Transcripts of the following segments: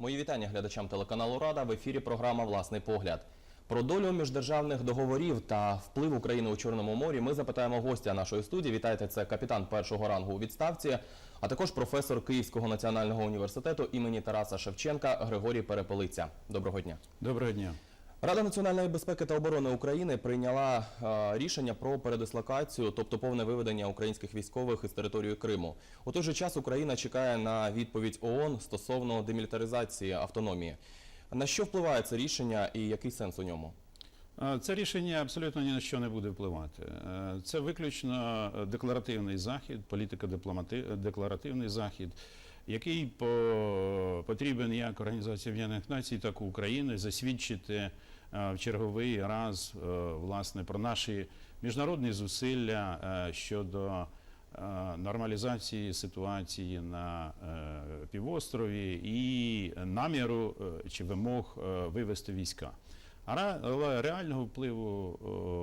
Мої вітання глядачам телеканалу Рада в ефірі програма Власний погляд. Про долю міждержавних договорів та вплив України у Чорному морі ми запитаємо гостя нашої студії. Вітайте, це капітан першого рангу у відставці, а також професор Київського національного університету імені Тараса Шевченка Григорій Перепелиця. Доброго дня. Доброго дня. Рада національної безпеки та оборони України прийняла е, рішення про передислокацію, тобто повне виведення українських військових із території Криму. У той же час Україна чекає на відповідь ООН стосовно демілітаризації автономії. На що впливає це рішення і який сенс у ньому? Е, Це рішення абсолютно ні на що не буде впливати. Е, Це виключно декларативний захід, політико-декларативний захід, який по- потрібен як Організації Об'єднаних Націй, так і України засвідчити в черговий раз е, власне про наші міжнародні зусилля е, щодо е, нормалізації ситуації на е, півострові і наміру е, чи вимог е, вивести війська. Але реального впливу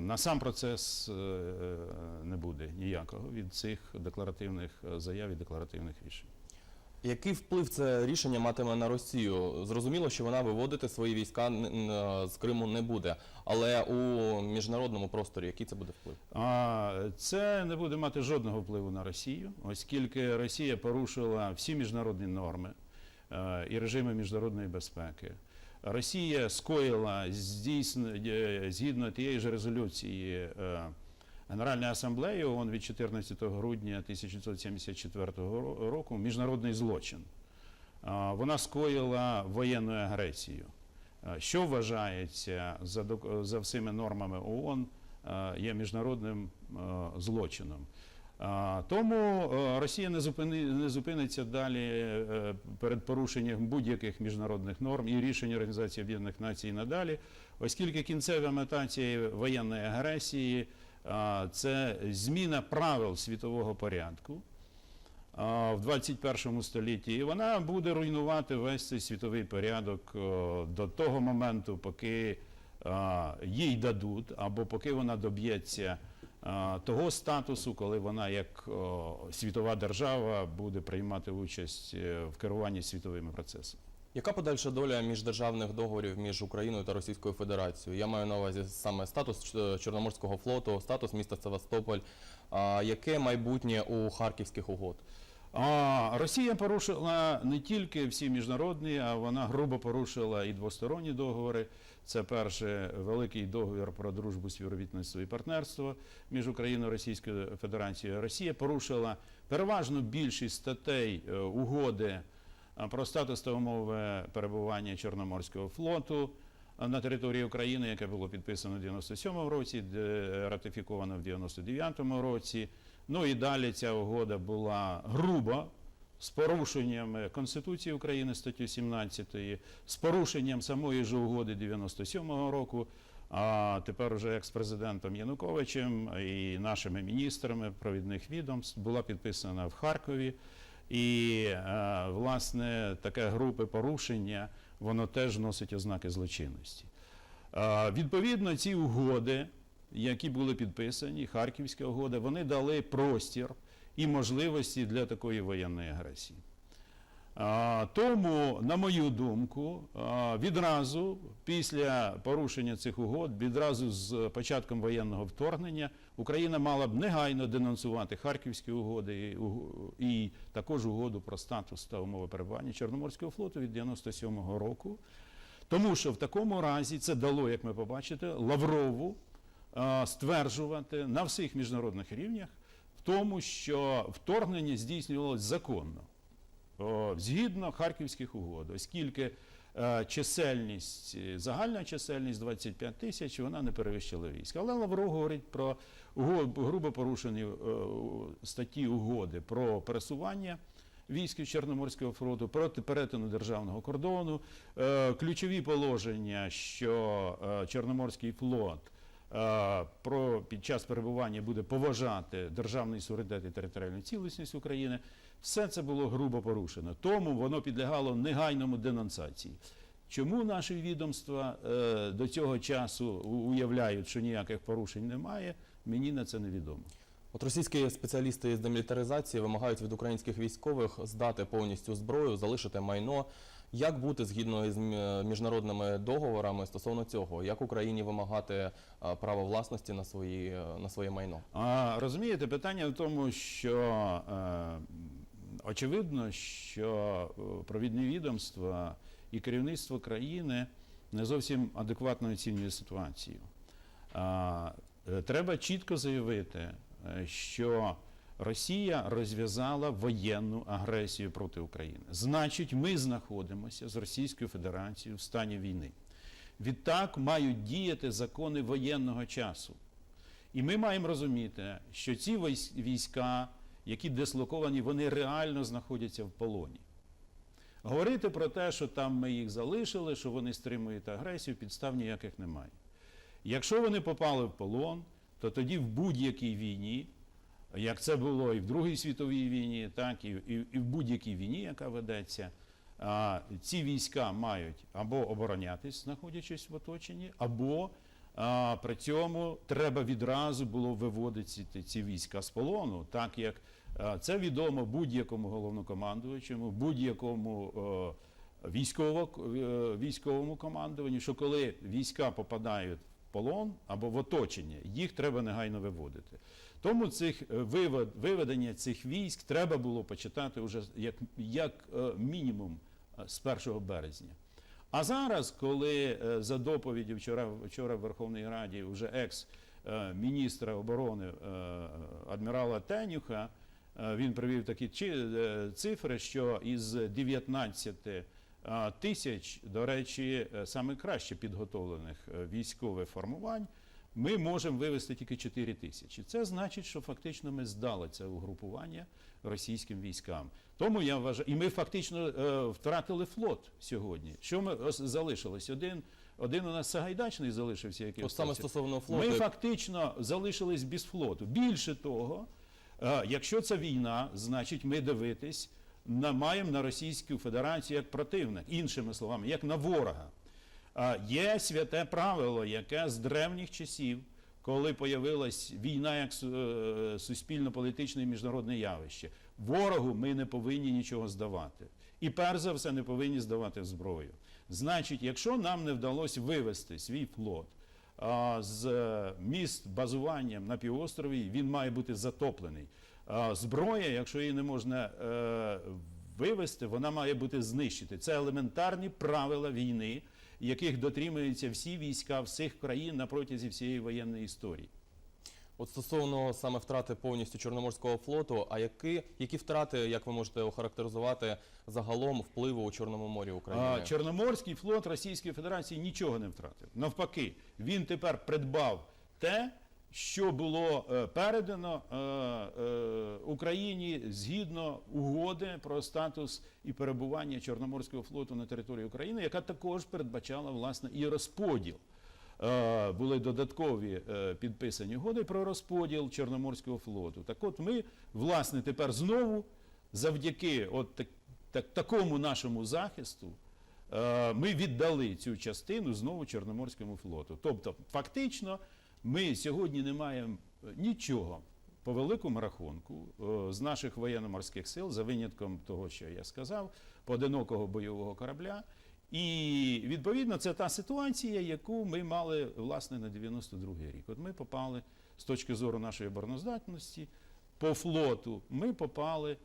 на сам процес е, не буде ніякого від цих декларативних е, заяв і декларативних рішень. Який вплив це рішення матиме на Росію? Зрозуміло, що вона виводити свої війська з Криму не буде, але у міжнародному просторі який це буде вплив? А це не буде мати жодного впливу на Росію, оскільки Росія порушила всі міжнародні норми е, і режими міжнародної безпеки. Росія скоїла здійсно, е, згідно тієї ж резолюції Генеральної асамблеї ООН від 14 грудня 1974 року міжнародний злочин. Вона скоїла воєнну агресію, що вважається за, за всіми нормами ООН є міжнародним злочином. Тому Росія не, зупини, не зупиниться далі е, перед порушенням будь-яких міжнародних норм і рішень Організації Об'єднаних Націй надалі, оскільки кінцева мета цієї воєнної агресії це зміна правил світового порядку в 21 столітті, і вона буде руйнувати весь цей світовий порядок до того моменту, поки їй дадуть, або поки вона доб'ється того статусу, коли вона як світова держава буде приймати участь е, в керуванні світовими процесами. Яка подальша доля міждержавних договорів між Україною та Російською Федерацією? Я маю на увазі саме статус Чорноморського флоту, статус міста Севастополь. А яке майбутнє у харківських угод? А Росія порушила не тільки всі міжнародні, а вона грубо порушила і двосторонні договори. Це перше великий договір про дружбу, співробітництво і партнерство між Україною і Російською Федерацією. Росія порушила переважно більшість статей е, угоди про статус та умови перебування Чорноморського флоту на території України, яке було підписано в 97-му році, ратифіковано в 99-му році. Ну і далі ця угода була груба з порушенням Конституції України статті 17, з порушенням самої ж угоди 97-го року. А тепер уже екс-президентом Януковичем і нашими міністрами провідних відомств була підписана в Харкові. І е, власне таке групи порушення воно теж носить ознаки злочинності. Е, Відповідно, ці угоди, які були підписані, Харківська угода, вони дали простір і можливості для такої воєнної агресії. Тому, на мою думку, відразу після порушення цих угод, відразу з початком воєнного вторгнення, Україна мала б негайно денонсувати Харківські угоди і, також угоду про статус та умови перебування Чорноморського флоту від 97-го року. Тому що в такому разі це дало, як ми побачите, Лаврову стверджувати на всіх міжнародних рівнях в тому, що вторгнення здійснювалось законно, згідно Харківських угод, оскільки е, чисельність, е, загальна чисельність 25 тисяч, вона не перевищила військ. Але Лавров говорить про грубо порушені е, статті угоди про пересування військ Чорноморського флоту проти перетину державного кордону, ключові положення, що Чорноморський флот про під час перебування буде поважати державний суверенітет і територіальну цілісність України. Все це було грубо порушено. Тому воно підлягало негайному денонсації. Чому наші відомства е, до цього часу уявляють, що ніяких порушень немає, мені на це невідомо. От російські спеціалісти з демілітаризації вимагають від українських військових здати повністю зброю, залишити майно Як бути згідно з міжнародними договорами стосовно цього? Як Україні вимагати е, право власності на свої е, на своє майно? А розумієте, питання в тому, що е, очевидно, що е, провідні відомства і керівництво країни не зовсім адекватно оцінює ситуацію. Е, треба чітко заявити, е, що Росія розв'язала воєнну агресію проти України. Значить, ми знаходимося з Російською Федерацією в стані війни. Відтак мають діяти закони воєнного часу. І ми маємо розуміти, що ці війська, які дислоковані, вони реально знаходяться в полоні. Говорити про те, що там ми їх залишили, що вони стримують агресію, підстав ніяких немає. Якщо вони попали в полон, то тоді в будь-якій війні, як це було і в Другій світовій війні, так і, і, і в будь-якій війні, яка ведеться, а, ці війська мають або оборонятись, знаходячись в оточенні, або а, при цьому треба відразу було виводити ці, ці війська з полону, так як це відомо будь-якому головнокомандуючому, будь-якому е, військово, е, військовому командуванню, що коли війська попадають в полон або в оточення, їх треба негайно виводити. Тому цих е, виведення цих військ треба було почитати вже як, як е, мінімум е, з 1 березня. А зараз, коли е, за доповіддю вчора, вчора в Верховній Раді вже екс-міністра оборони е, адмірала Тенюха, е, він привів такі е, цифри, що із 19 е, тисяч, до речі, е, саме краще підготовлених е, військових формувань, ми можемо вивести тільки 4 тисячі. Це значить, що фактично ми здали це угрупування російським військам. Тому я вважаю, і ми фактично е, втратили флот сьогодні. Що ми ос- залишилось? Один, один у нас Сагайдачний залишився, який саме стосовно Ми фактично залишились без флоту. Більше того, е, якщо це війна, значить ми дивитись на, маємо на Російську Федерацію як противник, іншими словами, як на ворога. Є святе правило, яке з древніх часів, коли появилась війна як е, суспільно-політичне і міжнародне явище, ворогу ми не повинні нічого здавати. І перш за все не повинні здавати зброю. Значить, якщо нам не вдалося вивести свій флот з е, міст базуванням на півострові, він має бути затоплений. Зброя, якщо її не можна е, вивести, вона має бути знищити. Це елементарні правила війни, яких дотримуються всі війська всіх країн на протязі всієї воєнної історії. От стосовно саме втрати повністю Чорноморського флоту, а які, які втрати, як ви можете охарактеризувати загалом впливу у Чорному морі України? А, Чорноморський флот Російської Федерації нічого не втратив. Навпаки, він тепер придбав те, що було е, передано е, е, Україні згідно угоди про статус і перебування Чорноморського флоту на території України, яка також передбачала власне і розподіл. Е, Були додаткові е, підписані угоди про розподіл Чорноморського флоту. Так от ми, власне, тепер знову завдяки от так, так, такому нашому захисту е, ми віддали цю частину знову Чорноморському флоту. Тобто, фактично, ми сьогодні не маємо нічого по великому рахунку з наших воєнно-морських сил, за винятком того, що я сказав, поодинокого бойового корабля. І відповідно це та ситуація, яку ми мали власне на 92-й рік. От ми попали з точки зору нашої обороноздатності по флоту. Ми попали е,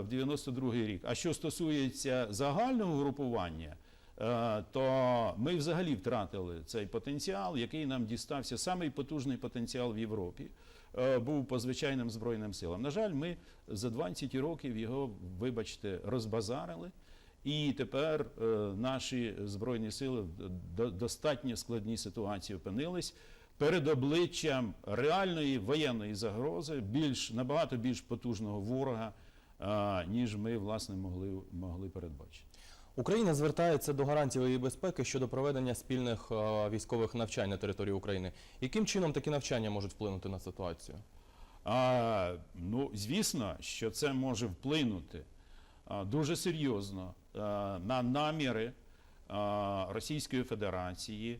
в 92-й рік. А що стосується загального групування, е, то ми взагалі втратили цей потенціал, який нам дістався самий потужний потенціал в Європі. е, Був по звичайним збройним силам. На жаль, ми за 20 років його, вибачте, розбазарили. І тепер е, наші збройні сили в до- достатньо складній ситуації опинились перед обличчям реальної воєнної загрози, більш набагато більш потужного ворога, ніж ми власне могли, могли передбачити. Україна звертається до гарантії безпеки щодо проведення спільних е, військових навчань на території України. Яким чином такі навчання можуть вплинути на ситуацію? А, ну, звісно, що це може вплинути дуже серйозно на наміри Російської Федерації е,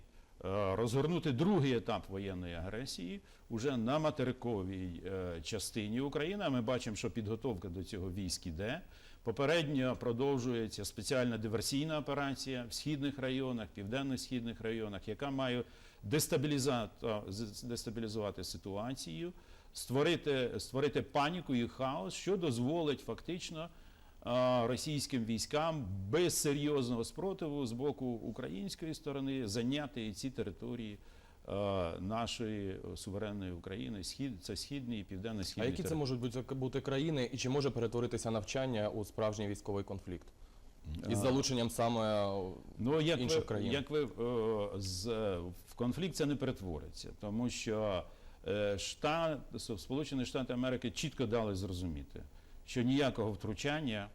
розгорнути другий етап воєнної агресії уже на материковій е, частині України. Ми бачимо, що підготовка до цього військ іде. Попередньо продовжується спеціальна диверсійна операція в східних районах, південно-східних районах, яка має дестабілізувати ситуацію, створити, створити паніку і хаос, що дозволить фактично російським військам без серйозного спротиву з боку української сторони зайняти ці території нашої суверенної України. Схід це східні і А південно-східні які це можуть бути, бути країни, і чи може перетворитися навчання у справжній військовий конфлікт? Із залученням саме Ну, як інших ви, країн. Як ви е, з, в конфлікт це не перетвориться, тому що е, штат, Сполучені Штати Америки чітко дали зрозуміти, що ніякого втручання,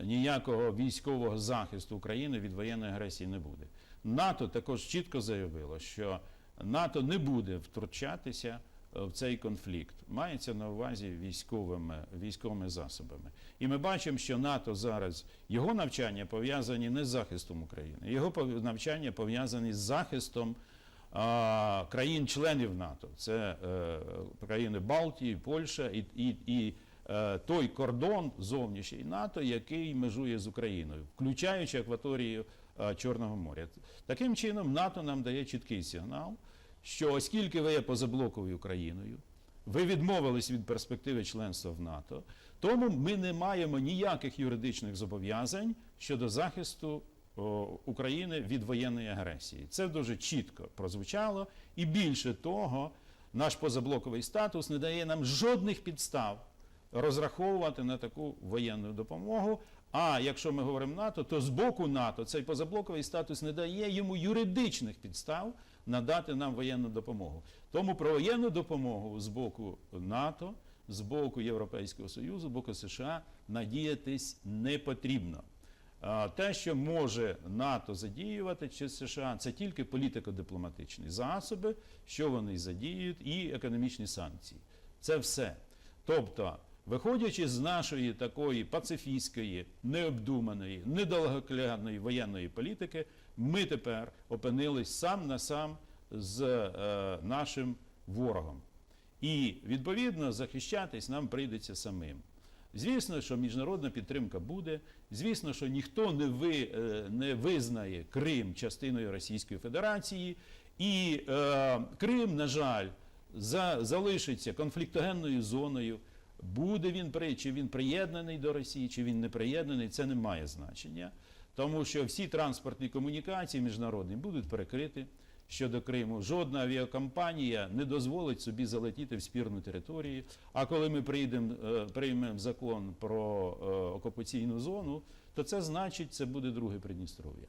ніякого військового захисту України від воєнної агресії не буде. НАТО також чітко заявило, що НАТО не буде втручатися е, в цей конфлікт. Мається на увазі військовими, військовими засобами. І ми бачимо, що НАТО зараз його навчання пов'язані не з захистом України, його навчання пов'язані з захистом країн-членів НАТО. Це е, країни Балтії, Польща і, і, і той кордон зовнішній НАТО, який межує з Україною, включаючи акваторію е, Чорного моря. Таким чином, НАТО нам дає чіткий сигнал, що оскільки ви є позаблоковою країною, ви відмовились від перспективи членства в НАТО, тому ми не маємо ніяких юридичних зобов'язань щодо захисту України від воєнної агресії. Це дуже чітко прозвучало, і більше того, наш позаблоковий статус не дає нам жодних підстав розраховувати на таку воєнну допомогу. А якщо ми говоримо НАТО, то з боку НАТО цей позаблоковий статус не дає йому юридичних підстав надати нам воєнну допомогу. Тому про воєнну допомогу з боку НАТО, з боку Європейського Союзу, з боку США надіятись не потрібно. Те, що може НАТО задіювати чи США, це тільки політико-дипломатичні засоби, що вони задіють, і економічні санкції. Це все. Тобто, виходячи з нашої такої пацифістської, необдуманої, недовгоглядної воєнної політики, ми тепер опинились сам на сам з е, нашим ворогом. І відповідно захищатись нам прийдеться самим. Звісно, що міжнародна підтримка буде. Звісно, що ніхто не, ви, е, не визнає Крим частиною Російської Федерації, і е, Крим, на жаль, за, залишиться конфліктогенною зоною. Буде він при чи він приєднаний до Росії, чи він не приєднаний, це не має значення, тому що всі транспортні комунікації міжнародні будуть перекриті щодо Криму. Жодна авіакомпанія не дозволить собі залетіти в спірну територію. А коли ми прийдемо, е, приймемо закон про е, окупаційну зону, то це значить, це буде друге Придністров'я.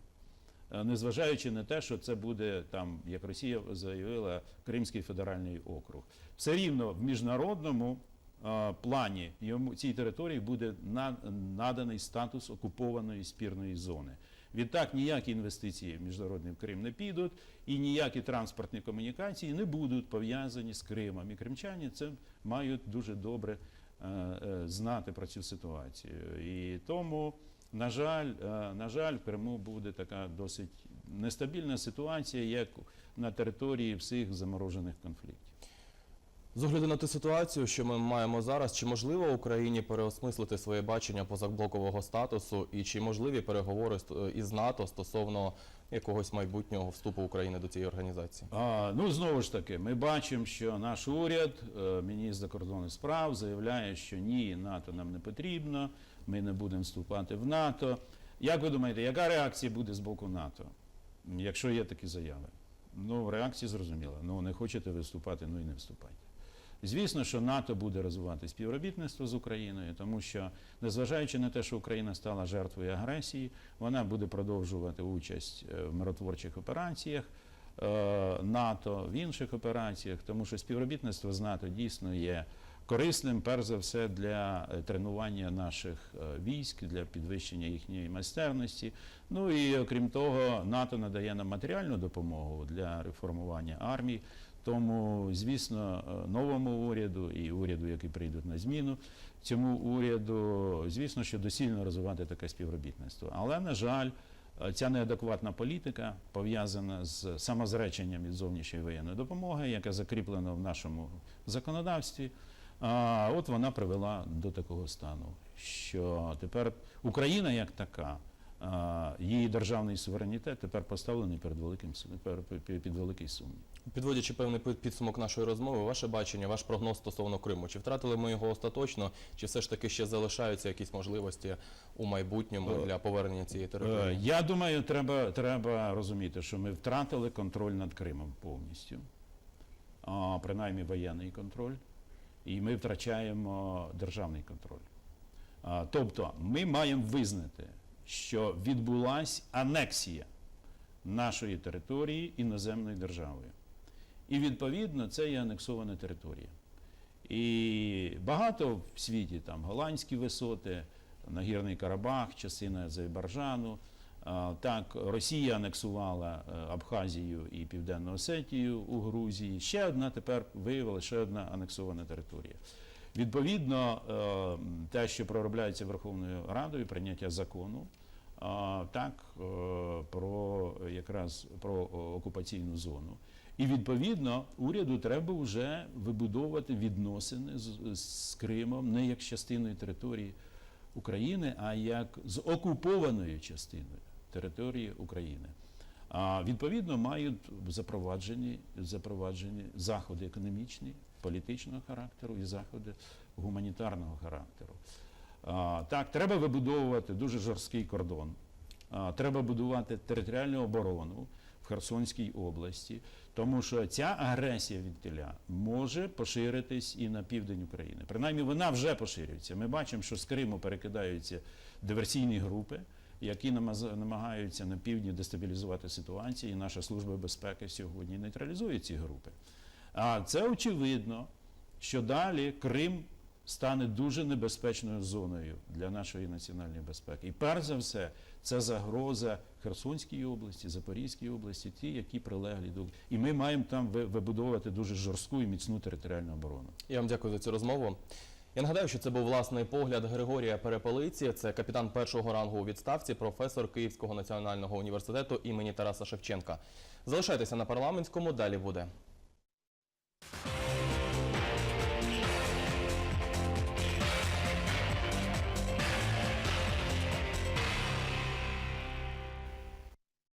Е, Незважаючи на те, що це буде там, як Росія заявила, Кримський федеральний округ. Все рівно в міжнародному плані йому цій території буде наданий статус окупованої спірної зони. Відтак ніякі інвестиції в Крим не підуть, і ніякі транспортні комунікації не будуть пов'язані з Кримом. І кримчані це мають дуже добре е, е, знати про цю ситуацію. І тому, на жаль, е, на жаль, в Криму буде така досить нестабільна ситуація, як на території всіх заморожених конфліктів. З огляду на ту ситуацію, що ми маємо зараз, чи можливо Україні переосмислити своє бачення позаблокового статусу, і чи можливі переговори з- із НАТО стосовно якогось майбутнього вступу України до цієї організації? А, ну знову ж таки, ми бачимо, що наш уряд, е, міністр закордонних справ, заявляє, що ні, НАТО нам не потрібно, ми не будемо вступати в НАТО. Як ви думаєте, яка реакція буде з боку НАТО, якщо є такі заяви? Ну, реакція зрозуміла. Ну, не хочете ви вступати, ну і не вступайте. Звісно, що НАТО буде розвивати співробітництво з Україною, тому що, незважаючи на те, що Україна стала жертвою агресії, вона буде продовжувати участь е, в миротворчих операціях е, НАТО, в інших операціях, тому що співробітництво з НАТО дійсно є корисним, перш за все, для е, тренування наших військ, для підвищення їхньої майстерності. Ну і окрім того, НАТО надає нам матеріальну допомогу для реформування армії. Тому, звісно, новому уряду і уряду, який прийдуть на зміну, цьому уряду, звісно, що доцільно розвивати таке співробітництво. Але, на жаль, Ця неадекватна політика пов'язана з самозреченням від зовнішньої воєнної допомоги, яка закріплена в нашому законодавстві. А от вона привела до такого стану, що тепер Україна як така, її державний суверенітет тепер поставлений перед великим під великий сумнів. Підводячи певний підсумок нашої розмови, ваше бачення, ваш прогноз стосовно Криму. Чи втратили ми його остаточно, чи все ж таки ще залишаються якісь можливості у майбутньому Е, для повернення цієї Е, території? Я думаю, треба, треба розуміти, що ми втратили контроль над Кримом повністю, а, принаймні воєнний контроль, і ми втрачаємо державний контроль. А, Тобто ми маємо визнати, що відбулася анексія нашої території іноземною державою. І відповідно це є анексована територія. І багато в світі там голландські висоти, Нагірний Карабах, частина Азербайджану. Так, Росія анексувала е, Абхазію і Південну Осетію у Грузії. Ще одна тепер виявилася ще одна анексована територія. Відповідно, е, те, що проробляється Верховною Радою, прийняття закону, так, е, про якраз про окупаційну зону. І відповідно уряду треба вже вибудовувати відносини з, з Кримом не як частиною території України, а як з окупованою частиною території України. А відповідно мають запроваджені, запроваджені заходи економічні, політичного характеру і заходи гуманітарного характеру. А, так, треба вибудовувати дуже жорсткий кордон. А, треба будувати територіальну оборону Херсонській області, тому що ця агресія від тіля може поширитись і на південь України. Принаймні вона вже поширюється. Ми бачимо, що з Криму перекидаються диверсійні групи, які намагаються на півдні дестабілізувати ситуацію, і наша служба безпеки сьогодні нейтралізує ці групи. А це очевидно, що далі Крим стане дуже небезпечною зоною для нашої національної безпеки. І перш за все, це загроза Херсонській області, Запорізькій області, ті, які прилеглі до. І ми маємо там вибудовувати дуже жорстку і міцну територіальну оборону. Я вам дякую за цю розмову. Я нагадаю, що це був власний погляд Григорія Перепелиці. Це капітан першого рангу у відставці, професор Київського національного університету імені Тараса Шевченка. Залишайтеся на парламентському. Далі буде.